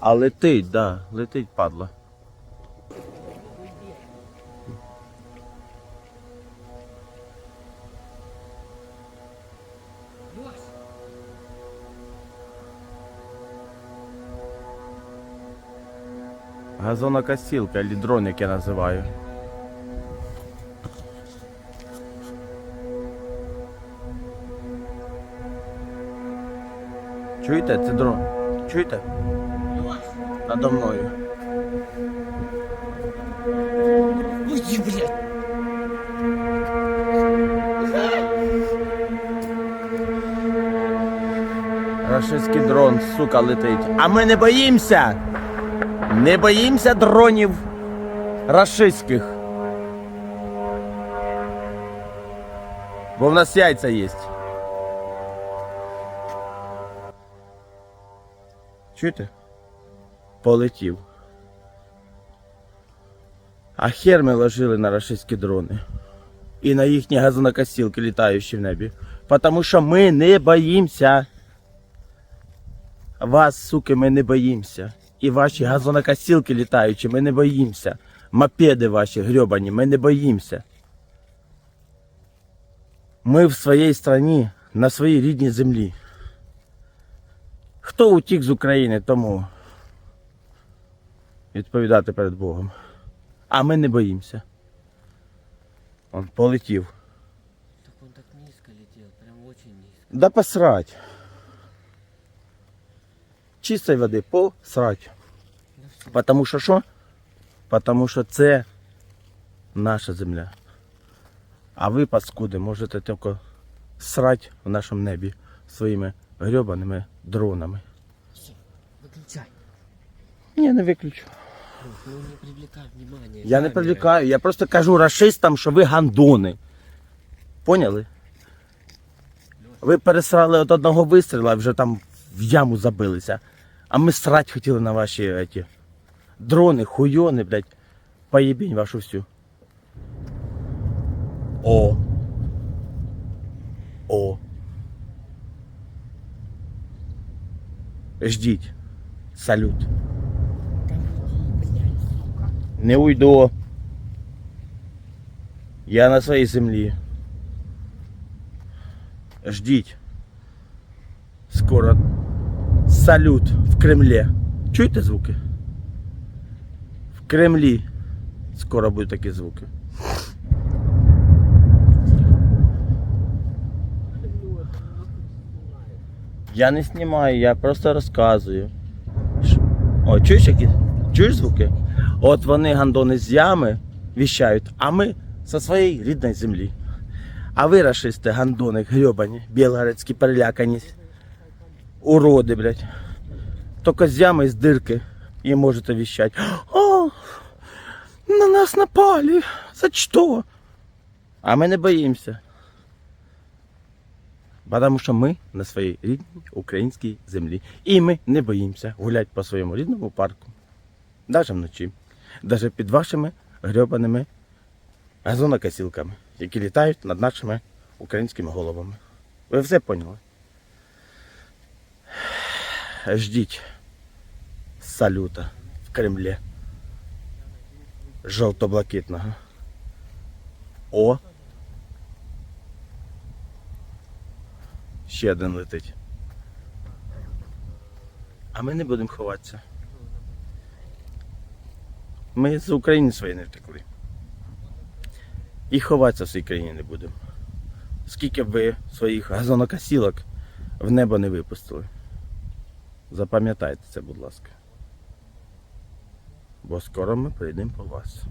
А летить, да, летить, падла. Газонокосілка, або дрон, як я називаю. Чуєте? Це дрон. Чуєте? Надо мною. Уйди, блядь! Рашистський дрон, сука, летить. А ми не боїмося! Не боїмося дронів рашистських. Бо в нас яйця є. Чуєте? Полетів. А хер ми ложили на рашистські дрони. І на їхні газонокосілки, літаючі в небі. Потому що ми не боїмося. Вас, суки, ми не боїмося. І ваші газонокосілки літаючі, ми не боїмося. Мопеди ваші грьобані, ми не боїмося. Ми в своїй страні, на своїй рідній землі. Хто утік з України, тому відповідати перед Богом. А ми не боїмося. Он полетів. Так он так низко летел, прям очень низко. Да посрать. Чистої води посрать. Да. Потому що що? Потому що це наша земля. А ви, паскуди, можете тільки срать в нашому небі своїми грьобаними дронами. Все, выключай. Ні, не виключу. Лёх, ну не привлекай внимания. Я не камеры. привлекаю, я просто кажу расистам, що ви гандони. Поняли? Ви пересрали від одного вистріла, вже там в яму забилися. А ми срать хотіли на ваші эти, дрони, хуйони, блядь. Поєбінь вашу всю. О. О. Ждіть. Салют. Не уйду. Я на своїй землі. Ждіть. Скоро салют в Кремлі. Чуєте звуки? В Кремлі скоро будуть такі звуки. Я не знімаю, я просто розказую. О, чуєш які? Чуєш звуки? От вони гандони з ями віщають, а ми зі своєї рідної землі. А ви, рашисти, гандони, грьобані, білгородські перелякані. Уроди, блядь. Тільки з ями з дирки і можете віщати. О, на нас напали. За що? А ми не боїмося. Потому що ми на своїй рідній українській землі. І ми не боїмося гуляти по своєму рідному парку. Навіть вночі. Навіть під вашими грьобаними газонокосілками, які літають над нашими українськими головами. Ви все поняли? Ждіть салюта в Кремлі. Жовто-блакитного. О! Ще один летить. А ми не будемо ховатися. Ми з України свої не втекли. І ховатися в своїй країні не будемо. Скільки б ви своїх газонокосілок в небо не випустили. Запам'ятайте це, будь ласка. Бо скоро ми прийдемо по вас.